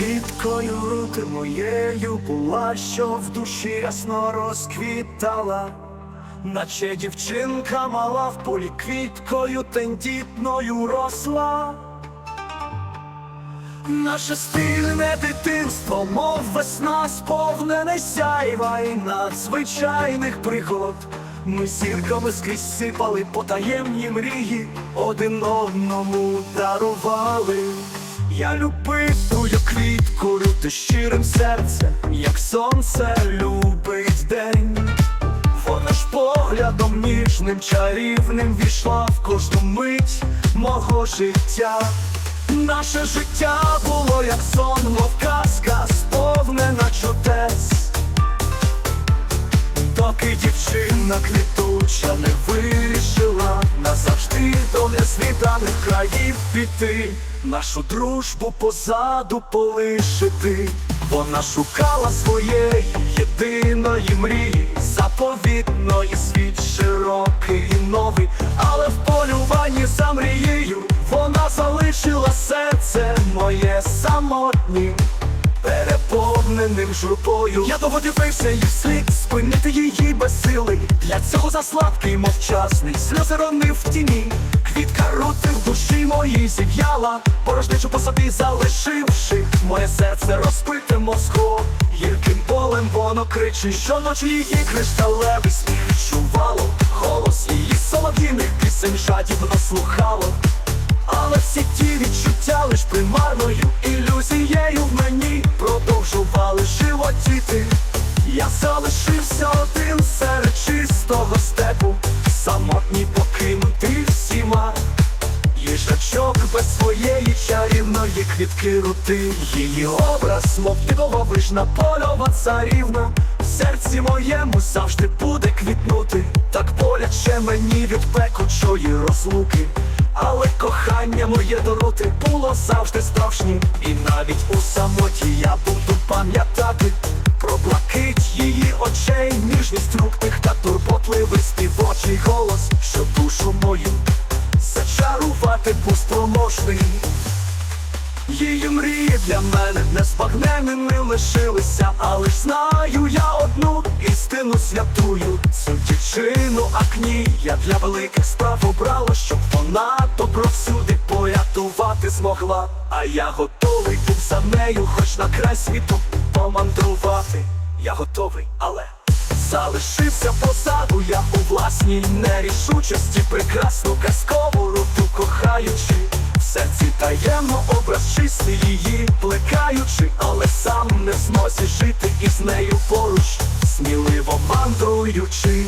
квіткою рути моєю була, що в душі ясно розквітала, наче дівчинка мала в полі квіткою тендітною росла. Наше спільне дитинство, мов весна, сповнене сяйва і надзвичайних пригод. Ми зірками скрізь сипали потаємні мрії, один одному дарували. Я любив тую квітку, люте щирим серцем, як сонце любить день. Вона ж поглядом ніжним, чарівним війшла в кожну мить мого життя. Наше життя було як сон, мов казка, сповнена чудес. Доки дівчина квітуча не вирішила назавжди до незвіданих країв піти, нашу дружбу позаду полишити. Вона шукала своєї єдиної мрії, заповітної світ широкий і новий, але в полюванні за мрією вона залишила серце моє самотнім переповненим журбою Я довго дивився їй вслід, спинити її без сили. Для цього заслабкий мовчасний, сльози ронив в тіні Квітка рути в душі моїй зів'яла. Порожничу по собі залишивши Моє серце розпите мозко Гірким болем воно кричить Щоночі її кришталевий сміх Чувало голос її солов'їних пісень жадібно слухало. Але всі ті відчуття лиш примарною ілюзією в мені продовжували животіти. Я залишився один серед квітки Її образ, мов дивовижна польова царівна. В серці моєму завжди буде квітнути. Так боляче мені від пекучої розлуки. Але кохання моє до рути було завжди справжнім. І навіть у самоті я буду пам'ятати Про блакить її очей, ніжність рук та турботливий співочий Її мрії для мене незбагненними лишилися, але ж знаю я одну істину святую Цю дівчину акні я для великих справ обрала, щоб вона добро всюди порятувати змогла. А я готовий був за нею, хоч на край світу помандрувати. Я готовий, але Залишився позаду я у власній нерішучості Прекрасну казкову руту кохаючи В серці таємно образ її плекаючи Але сам не змозі жити із нею поруч. Сміливо мандруючи